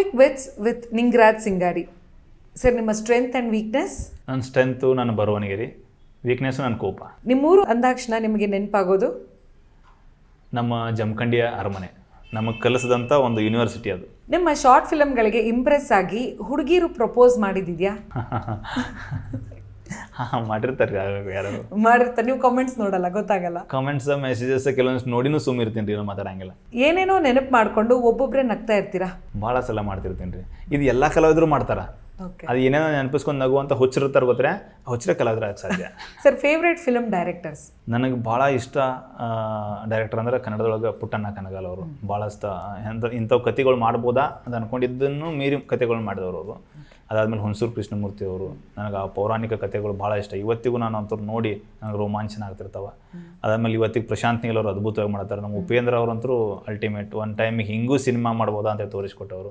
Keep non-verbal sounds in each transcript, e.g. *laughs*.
Quick wits with Ningaraj Singari sir ನಿಮ್ಮ strength and weakness ನನ್ನ strength ನನ್ನ ಬರವಣಿಗೆ ರೀ ವೀಕ್ನೆಸ್ಸು ನನ್ನ ಕೋಪ. ನಿಮ್ಮೂರು ಅಂದಾಕ್ಷಣ ನಿಮಗೆ ನೆನಪಾಗೋದು? ನಮ್ಮ ಜಮಖಂಡಿಯ ಅರಮನೆ. ನಮಗೆ ಕಲಿಸಿದಂಥ ಒಂದು ಯೂನಿವರ್ಸಿಟಿ ಅದು. ನಿಮ್ಮ ಶಾರ್ಟ್ ಫಿಲಮ್ಗಳಿಗೆ ಇಂಪ್ರೆಸ್ ಆಗಿ ಹುಡುಗಿರು ಪ್ರಪೋಸ್ ಮಾಡಿದ್ಯಾ ಹಾಂ *laughs* ಮಾಡಿರ್ತಾರೆ ಯಾರು ಮಾಡಿರ್ತಾರೆ. ನೀವು ಕಾಮೆಂಟ್ಸ್ ನೋಡಲ್ಲ ಗೊತ್ತಾಗಲ್ಲ. ಕಮೆಂಟ್ಸ್ ಮೆಸೇಜಸ್ ಕೆಲವೊಂದು ನೋಡಿನೂ ಸುಮ್ಮ ಇರ್ತೀನಿ ರೀ ಮಾತಾಡಂಗಿಲ್ಲ. ಏನೇನೋ ನೆನಪು ಮಾಡ್ಕೊಂಡು ಒಬ್ಬೊಬ್ಬರೇ ನಗ್ತಾ ಇರ್ತೀರಾ? ಭಾಳ ಸಲ ಮಾಡ್ತಿರ್ತೀನಿ ರೀ ಇದು ಎಲ್ಲ ಕಲಾವಿದರು ಮಾಡ್ತಾರ. ಅದು ಏನೇನೋ ನೆನಪಿಸ್ಕೊಂಡು ನಗುವಂತ ಹುಚ್ಚಿರ್ತಾರೆ ಗೊತ್ತರೆ? ಹುಚ್ಚರ ಕಲಾವಿದ್ರ ಸಾಧ್ಯ. ಸರ್ ಫೇವ್ರೇಟ್ ಫಿಲಮ್ ಡೈರೆಕ್ಟರ್ಸ್ ನನಗೆ ಭಾಳ ಇಷ್ಟ ಡೈರೆಕ್ಟರ್ ಅಂದ್ರೆ ಕನ್ನಡದೊಳಗೆ ಪುಟ್ಟಣ್ಣ ಕನಗಾಲ್ ಅವರು. ಭಾಳ ಇಷ್ಟ ಎಂಥ ಇಂಥವು ಕತೆಗಳು ಮಾಡ್ಬೋದಾ ಅಂತ ಅನ್ಕೊಂಡಿದ್ದನ್ನು ಮೀರಿ ಕತೆಗಳು ಮಾಡಿದವರು ಅವರು. ಅದಾದಮೇಲೆ ಹುಣಸೂರು ಕೃಷ್ಣಮೂರ್ತಿ ಅವರು ನನಗೆ ಆ ಪೌರಾಣಿಕ ಕಥೆಗಳು ಭಾಳ ಇಷ್ಟ. ಇವತ್ತಿಗೂ ನಾನು ಅಂತೂ ನೋಡಿ ನನಗೆ ರೋಮಾಂಚನ ಆಗ್ತಿರ್ತಾವೆ. ಅದಾದಮೇಲೆ ಇವತ್ತಿಗೆ ಪ್ರಶಾಂತ್ ನೀಲ್ ಅವರು ಅದ್ಭುತವಾಗಿ ಮಾಡ್ತಾರೆ. ನಮ್ಮ ಉಪೇಂದ್ರ ಅವರಂತರೂ ಅಲ್ಟಿಮೇಟ್ ಒನ್ ಟೈಮ್ ಹಿಂಗೂ ಸಿನಿಮಾ ಮಾಡ್ಬೋದಾ ಅಂತ ತೋರಿಸ್ಕೊಟ್ಟವರು.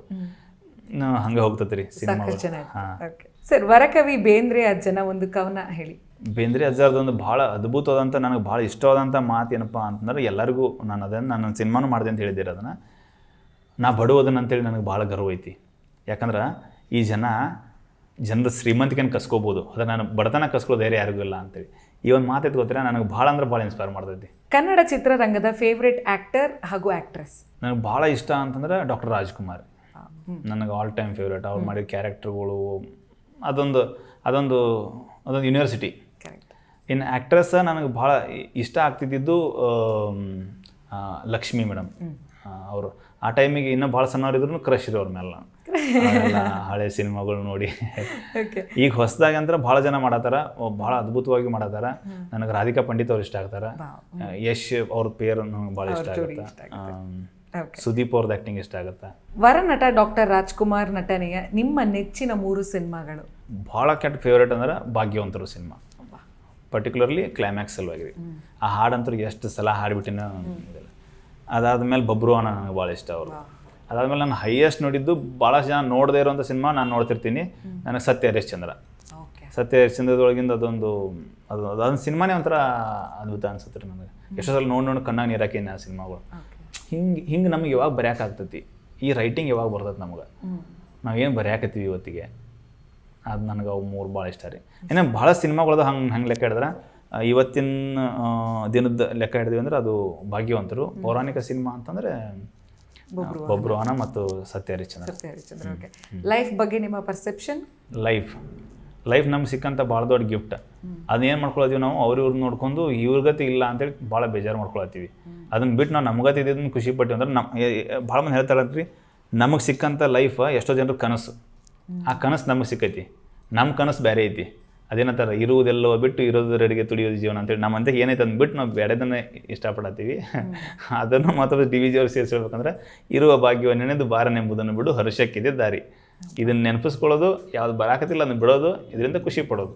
ಹಂಗೆ ಹೋಗ್ತದೆ ರೀ ಸಿನಿಮಾ ಹಾಂ. ಓಕೆ ಸರ್ ವರಕವಿ ಬೇಂದ್ರೆ ಅಜ್ಜನ ಒಂದು ಕವನ ಹೇಳಿ. ಬೇಂದ್ರೆ ಅಜ್ಜಾರ್ದೊಂದು ಭಾಳ ಅದ್ಭುತವಾದಂಥ ನನಗೆ ಭಾಳ ಇಷ್ಟವಾದಂಥ ಮಾತು ಏನಪ್ಪ ಅಂತಂದ್ರೆ ಎಲ್ಲರಿಗೂ ನಾನು ಅದನ್ನು ನಾನು ಸಿನಿಮಾನು ಮಾಡಿದೆ ಅಂತ ಹೇಳಿದ್ದೀರ ಅದನ್ನು. ನಾ ಬಡವದನ್ನ ಅಂತೇಳಿ ನನಗೆ ಭಾಳ ಗರ್ವ ಐತಿ. ಯಾಕಂದ್ರೆ ಈ ಜನ ಜನರ ಶ್ರೀಮಂತಿಕೆಯನ್ನು ಕಸ್ಕೋಬೋದು. ಅದ ನಾನು ಬಡತನ ಕಸ್ಕೊಳ್ಳೋ ಧೈರ್ಯ ಯಾರಿಗೂ ಇಲ್ಲ ಅಂತೇಳಿ. ಈ ಒಂದು ಮಾತು ಗೊತ್ತಿರ? ನನಗೆ ಭಾಳ ಅಂದ್ರೆ ಭಾಳ ಇನ್ಸ್ಪೈರ್ ಮಾಡ್ತೈತಿ. ಕನ್ನಡ ಚಿತ್ರರಂಗದ ಫೇವ್ರೇಟ್ ಆಕ್ಟರ್ ಹಾಗೂ ಆಕ್ಟ್ರೆಸ್ ನನಗೆ ಭಾಳ ಇಷ್ಟ ಅಂತಂದ್ರೆ ಡಾಕ್ಟರ್ ರಾಜ್ಕುಮಾರ್. ನನಗೆ ಆಲ್ ಟೈಮ್ ಫೇವ್ರೇಟ್ ಅವ್ರು ಮಾಡಿದ ಕ್ಯಾರೆಕ್ಟರ್ಗಳು ಅದೊಂದು ಅದೊಂದು ಅದೊಂದು ಯೂನಿವರ್ಸಿಟಿ ಇನ್ನು ಆ್ಯಕ್ಟ್ರೆಸ್ ನನಗೆ ಭಾಳ ಇಷ್ಟ ಆಗ್ತಿದ್ದಿದ್ದು ಲಕ್ಷ್ಮಿ ಮೇಡಮ್. ಅವರು. ಆ ಟೈಮಿಗೆ ಇನ್ನೂ ಭಾಳ ಸಣ್ಣವರಿದ್ರು ಕ್ರಶ್ ಇರೋ ಅವ್ರ ಮೇಲೆ ನಾನು. ಹಳೆ ಸಿನಿಮಾಗಳು ನೋಡಿ. ಈಗ ಹೊಸದಾಗಿ ಅಂದ್ರೆ ಭಾಳ ಜನ ಮಾಡತ್ತಾರ ಭಾಳ ಅದ್ಭುತವಾಗಿ ಮಾಡತ್ತಾರ. ನನಗೆ ರಾಧಿಕಾ ಪಂಡಿತ್ ಅವ್ರು ಇಷ್ಟ ಆಗ್ತಾರ. ಯಶ್ ಅವ್ರ ಪೇರ್ ಬಹಳ ಭಾಳ ಇಷ್ಟ ಆಗುತ್ತೆ? ಸುದೀಪ್ ಅವ್ರದ್ದು ಆಕ್ಟಿಂಗ್ ಇಷ್ಟ ಆಗುತ್ತೆ? ವರನಟ ಡಾಕ್ಟರ್ ರಾಜ್ಕುಮಾರ್ ನಟನೆಯ ನಿಮ್ಮ ನೆಚ್ಚಿನ ಮೂರು ಸಿನಿಮಾಗಳು. ಭಾಳ ಕೆಟ್ಟ ಫೇವ್ರೇಟ್ ಅಂದ್ರೆ ಭಾಗ್ಯವಂತರು ಸಿನಿಮಾ. ಪರ್ಟಿಕ್ಯುಲರ್ಲಿ ಕ್ಲೈಮ್ಯಾಕ್ಸ್ ಸಲುವಾಗಿ. ಆ ಹಾಡಂತೂ ಎಷ್ಟು ಸಲ ಹಾಡ್ಬಿಟ್ಟಿನ ಅದಾದ್ಮೇಲೆ ಬಬ್ರು ಅಣ್ಣ ನನಗೆ ಭಾಳ ಇಷ್ಟ ಅವರು ಅದಾದ್ಮೇಲೆ ನಾನು ಹೈಯೆಸ್ಟ್ ನೋಡಿದ್ದು ಭಾಳಷ್ಟು ಜನ ನೋಡದೇ ಇರೋಂಥ ಸಿನಿಮಾ ನಾನು ನೋಡ್ತಿರ್ತೀನಿ. ನನಗೆ ಸತ್ಯ ಹರಿಶ್ಚಂದ್ರ. ಓಕೆ. ಸತ್ಯ ಹರಿಶ್ಚಂದ್ರದೊಳಗಿಂದ ಅದೊಂದು ಅದು ಅದೊಂದು ಸಿನಿಮಾನೇ ಒಂಥರ ಅದ್ಭುತ ಅನ್ಸುತ್ತೆ ರೀ ನನಗೆ. ಎಷ್ಟೋ ಸಲ ನೋಡಿ ನೋಡಿ ಕಣ್ಣಾಗ ನೀರಾಕಿನಿ ಆ ಸಿನಿಮಾಗಳು. ಹಿಂಗೆ ಹಿಂಗೆ ನಮಗೆ ಯಾವಾಗ ಬರ್ಯಾಕಾಗ್ತೈತಿ ಈ ರೈಟಿಂಗ್ ಯಾವಾಗ ಬರ್ತೈತೆ ನಮ್ಗೆ. ನಾವೇನು ಬರ್ಯಾಕತ್ತೀವಿ ಇವತ್ತಿಗೆ? ಅದು ನನಗೆ ಅವು ಮೂರು ಭಾಳ ಇಷ್ಟ ರೀ. ಇನ್ನು ಭಾಳ ಸಿನಿಮಾಗಳದ ಹಂಗೆ ಹಂಗೆ ಲೆಕ್ಕ ಹಿಡಿದ್ರೆ. ಇವತ್ತಿನ ದಿನದ ಲೆಕ್ಕ ಹಿಡಿದ್ವಿ ಅಂದ್ರೆ ಅದು ಭಾಗ್ಯವಂತರು. ಪೌರಾಣಿಕ ಸಿನಿಮಾ ಅಂತಂದರೆ ಬಬ್ರುವಾನ ಮತ್ತು ಸತ್ಯ ಹರಿಶ್ಚಂದ್ರ. ಸತ್ಯ ಹರಿಶ್ಚಂದ್ರ ಓಕೆ ಲೈಫ್ ಬಗ್ಗೆ ನಿಮ್ಮ ಪರ್ಸೆಪ್ಷನ್ ಲೈಫ್ ಲೈಫ್ ನಮ್ಗೆ ಸಿಕ್ಕಂಥ ಭಾಳ ದೊಡ್ಡ ಗಿಫ್ಟ್ ಅದನ್ನೇನು ಮಾಡ್ಕೊಳತ್ತೀವಿ ನಾವು? ಅವ್ರ ಇವ್ರನ್ನ ನೋಡ್ಕೊಂಡು ಇವ್ರ ಗತಿ ಇಲ್ಲ ಅಂತೇಳಿ ಭಾಳ ಬೇಜಾರು ಮಾಡ್ಕೊಳತ್ತೀವಿ. ಅದನ್ನ ಬಿಟ್ಟು ನಾವು ನಮ್ಗತಿ ಇದ್ದಿದ್ದನ್ನು ಖುಷಿ ಪಟ್ಟಿವಿ ಅಂದ್ರೆ ನಮ್ಮ ಭಾಳ ಮಂದಿ ಹೇಳ್ತಾರಲ್ರಿ ನಮಗೆ ಸಿಕ್ಕಂಥ ಲೈಫ್ ಎಷ್ಟೋ ಜನರ ಕನಸು. ಆ ಕನಸು ನಮಗೆ ಸಿಕ್ಕೈತಿ. ನಮ್ಮ ಕನಸು ಬೇರೆ ಐತಿ. ಅದೇನಂತಾರೆ ಇರುವುದೆಲ್ಲೋ ಬಿಟ್ಟು ಇರೋದರೆಡೆಗೆ ತುಳಿಯೋದು ಜೀವನ ಅಂತೇಳಿ ನಮ್ಮಂತೆ ಏನೈತೆ ಅಂದ್ಬಿಟ್ಟು ನಾವು ಬೇರೆದನ್ನೇ ಇಷ್ಟಪಡತ್ತೀವಿ. ಅದನ್ನು ಮಾತ್ರ ಡಿ ವಿ ಜಿಯವರು ಸೇರಿಸ್ಬೇಕಂದ್ರೆ ಇರುವ ಭಾಗ್ಯವ ನೆನೆದು ಬಾರನೆಂಬುದನ್ನು ಬಿಡು ಹರ್ಷಕ್ಕಿದೆ ದಾರಿ. ಇದನ್ನು ನೆನಪಿಸ್ಕೊಳ್ಳೋದು ಯಾವ್ದು ಬರಾಕತ್ತಿಲ್ಲ ಅದನ್ನು ಬಿಡೋದು ಇದರಿಂದ ಖುಷಿ ಪಡೋದು.